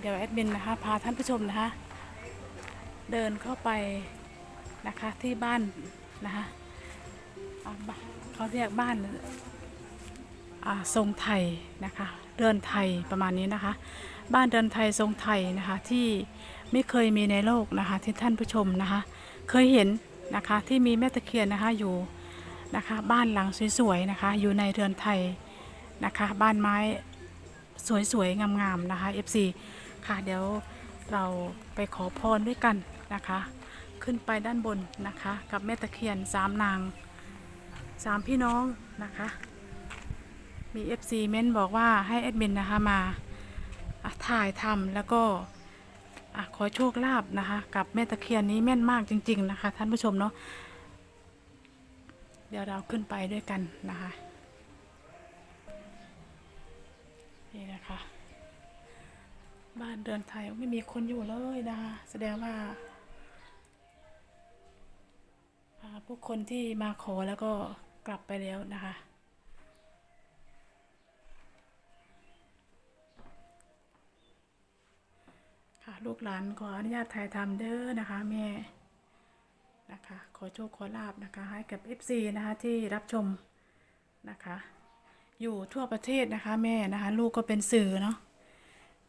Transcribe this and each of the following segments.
เดี๋ยวแอดมินนะคะพาท่านผู้ชมนะคะ เดินเข้าไปนะคะที่บ้านนะคะเขาเรียกบ้านทรงไทยนะคะเรือนไทยประมาณนี้นะคะ บ้านเรือนไทยทรงไทยนะคะที่ไม่เคยมีในโลกนะคะที่ท่านผู้ชมนะคะ เคยเห็นนะคะที่มีแม่ตะเคียนนะคะอยู่นะคะบ้านหลังสวยๆนะคะอยู่ในเรือนไทยนะคะบ้านไม้สวยๆงามๆนะคะ FC ค่ะเดี๋ยวเราไปขอพรด้วยกันนะคะ ขึ้นไปด้านบนนะคะ กับแม่ตะเคียนสามนางสามพี่น้องนะคะ มี FC เม้นบอกว่าให้แอดมินนะคะมาะถ่ายทำแล้วก็ขอโชคลาภนะคะ กับแม่ตะเคียนนี้แม่นมากจริง ๆ นะคะ ท่านผู้ชมเนาะเดี๋ยวเราขึ้นไปด้วยกันนะคะ นี่นะคะ บ้านเดินไทยไม่มีคนอยู่เลยนะคะแสดงว่า ผู้คนที่มาขอแล้วก็กลับไปแล้วนะคะค่ะลูกหลานขออนุญาตถ่ายทำเด้อนะคะแม่นะคะขอโชคขอลาบนะคะให้กับ FC นะคะที่รับชมนะคะ อยู่ทั่วประเทศนะคะแม่นะคะ ลูกก็เป็นสื่อเนาะ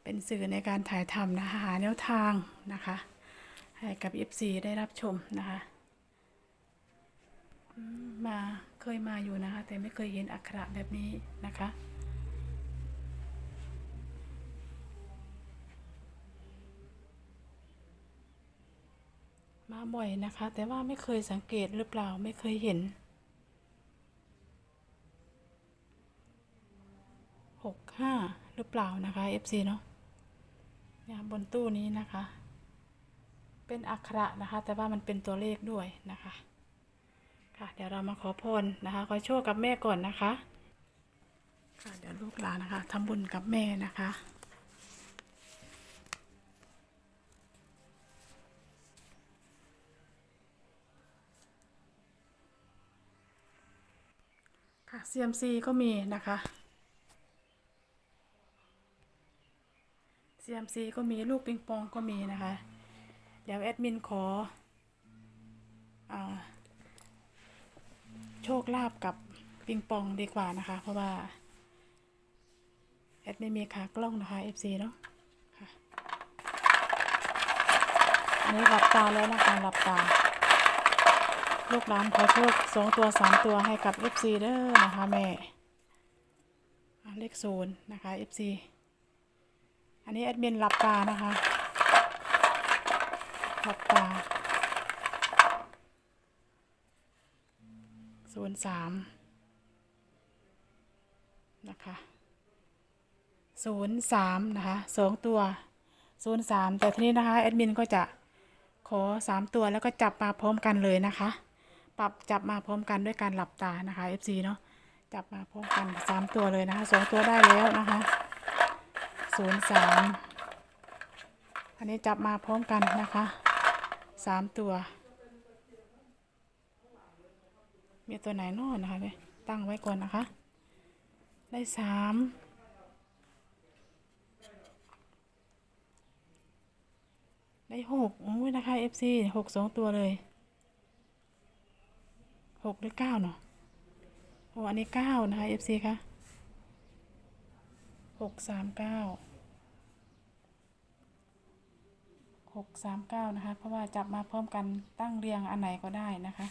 เป็นสื่อในการถ่ายทำนะคะหาแนวทางนะคะ ให้กับ FC ได้รับชมนะคะมมาเคยมาอยู่นะคะ แต่ไม่เคยเห็นอักขระแบบนี้นะคะมาบ่อยนะคะ แต่ว่าไม่เคยสังเกตหรือเปล่าไม่เคยเห็นหกห้าหรือเปล่านะคะ FC เนาะ เนี่ยบนตู้นี้นะคะ เป็นอักขระนะคะ แต่ว่ามันเป็นตัวเลขด้วยนะคะ ค่ะ เดี๋ยวเรามาขอพรนะคะ ขอโชคกับแม่ก่อนนะคะ ค่ะเดี๋ยวลูกหลานนะคะทำบุญกับแม่นะคะค่ะ CMC ก็มีนะคะ CMC ก็มีลูกปิงปองก็มีนะคะ เดี๋ยวแอดมินขออโชคลาภกับปิงปองดีกว่านะคะ เพราะว่า แอดไม่มีขากล้องนะคะ FC เนาะค่ะอันนี้หลับตาแล้วนะคะหลับตา ลูกหลานขอโชคสองตัวสามตัวให้กับ FC เด้อนะคะแม่เลขศูนย์นะคะ FC อันนี้แอดมินหลับตานะคะหลับตาศูนย์สามนะคะศูนย์สามนะคะสองตัวศูนย์สามแต่ทีนี้นะคะแอดมินก็จะขอสามตัวแล้วก็จับมาพร้อมกันเลยนะคะ ปรับจับมาพร้อมกันด้วยการหลับตานะคะ FC เนาะจับมาพร้อมกันสามตัวเลยนะคะสองตัวได้แล้วนะคะ ศูนย์สามอันนี้จับมาพร้อมกันนะคะสามตัว มีตัวไหนนอนนะคะเนี่ยตั้งไว้ก่อนนะคะ ได้สามได้หกโอ้ยนะคะ FC หกสองตัวเลยหกหรือเก้าเนาะโอ้อันนี้เก้านะคะ FC คะ หกสามเก้าหกสามเก้านะคะ เพราะว่าจับมาพร้อมกันตั้งเรียงอันไหนก็ได้นะคะ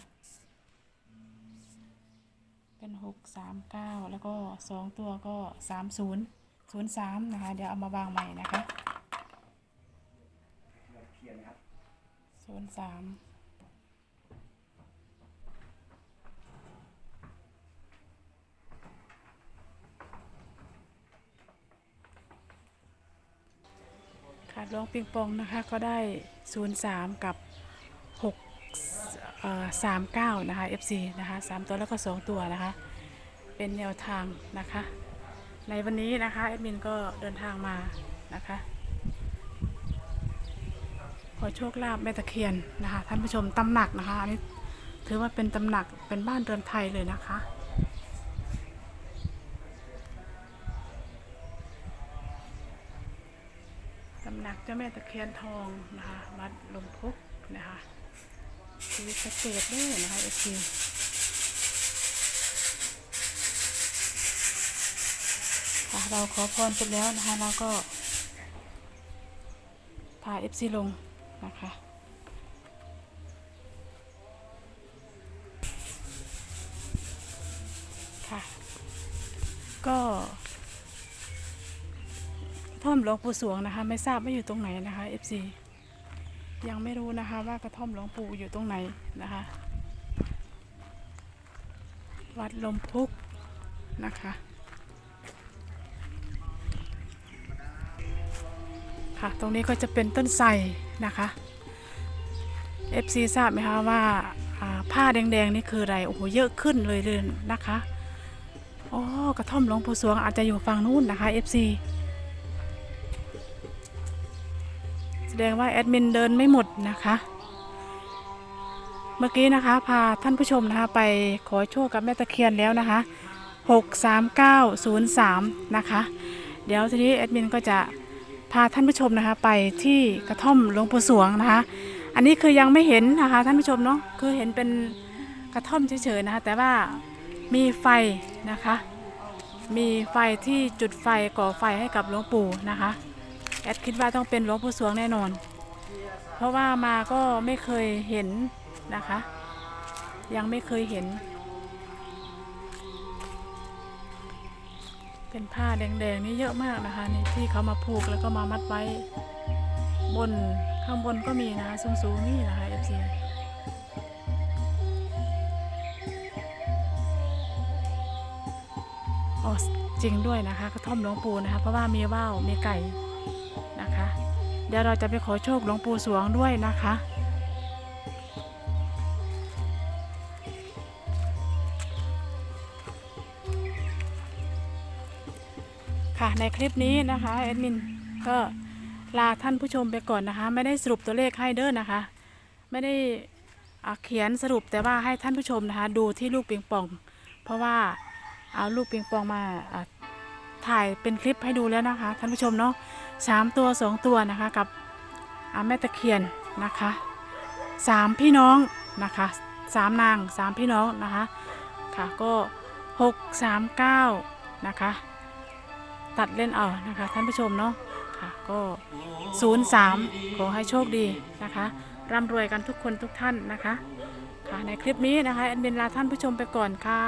เป็นหกสามเก้าแล้วก็สองตัวก็สามศูนย์ศูนย์สามนะคะ เดี๋ยวเอามาวางใหม่นะคะศูนย์สาม ค่ะลองปิงปองนะคะก็ได้ 03 กับ 6 39 นะคะ FC นะคะ 3 ตัวแล้วก็ 2 ตัวนะคะ เป็นแนวทางนะคะ ในวันนี้นะคะแอดมินก็เดินทางมานะคะขอโชคลาภแม่ตะเคียนนะคะท่านผู้ชมตำหนักนะคะอันนี้ถือว่าเป็นตำหนักเป็นบ้านเรือนไทยเลยนะคะ ตำเจ้าแม่ตะเคียนทองนะคะวัดลมพุกนะคะชีวิตสเกตด้วยนะคะเอฟีค่ะเราขอพรเสร็จแล้วนะคะเราก็พาเอฟซีลงนะคะค่ะก็ ท่อมหลวงปู่สวงนะคะ ไม่ทราบว่าอยู่ตรงไหนนะคะ FC ยังไม่รู้นะคะว่ากระท่อมหลวงปู่อยู่ตรงไหนนะคะ วัดลมพุกนะคะค่ะตรงนี้ก็จะเป็นต้นไทรนะคะ FC ทราบไหมคะว่าอ่าผ้าแดงๆนี่คืออะไรโอ้โหเยอะขึ้นเลยเลยนะคะอ๋อกระท่อมหลวงปู่สวงอาจจะอยู่ฝั่งนู้นนะคะ FC แสดงว่าแอดมินเดินไม่หมดนะคะ เมื่อกี้นะคะพาท่านผู้ชมนะคะไปขอโชคกับแม่ตะเคียนแล้วนะคะ 63903 นะคะ เดี๋ยวทีนี้แอดมินก็จะพาท่านผู้ชมนะคะไปที่กระท่อมหลวงปู่สวงนะคะ อันนี้คือยังไม่เห็นนะคะท่านผู้ชมเนาะคือเห็นเป็นกระท่อมเฉยๆนะคะแต่ว่ามีไฟนะคะ มีไฟที่จุดไฟก่อไฟให้กับหลวงปู่นะคะ แอดคิดว่าต้องเป็นหลวงปู่สวงแน่นอน เพราะว่ามาก็ไม่เคยเห็นนะคะ ยังไม่เคยเห็น เป็นผ้าแดงๆนี่เยอะมากนะคะนี่ที่เขามาผูกแล้วก็มามัดไว้ บนข้างบนก็มีนะคะสูงๆนี่นะคะ FC อ๋อจริงด้วยนะคะกระท่อมหลวงปู่นะคะ เพราะว่ามีว่าวมีไก่ นะคะ เดี๋ยวเราจะไปขอโชคหลวงปู่สวงด้วยนะคะ ค่ะในคลิปนี้นะคะแอดมินก็ลาท่านผู้ชมไปก่อนนะคะ ไม่ได้สรุปตัวเลขให้เด้อนะคะ ไม่ได้เขียนสรุปแต่ว่าให้ท่านผู้ชมนะคะ ดูที่ลูกปิงปอง เพราะว่าเอาลูกปิงปองมาา ถ่ายเป็นคลิปให้ดูแล้วนะคะท่านผู้ชมเนาะสามตัวสองตัวนะคะกับแม่ตะเคียนนะคะสามพี่น้องนะคะสามนางสามพี่น้องนะคะค่ะก็หกสามเก้านะคะตัดเล่นเอานะคะท่านผู้ชมเนาะค่ะก็03ขอให้โชคดีนะคะร่ำรวยกันทุกคนทุกท่านนะคะค่ะในคลิปนี้นะคะแอดมินลาท่านผู้ชมไปก่อนค่ะ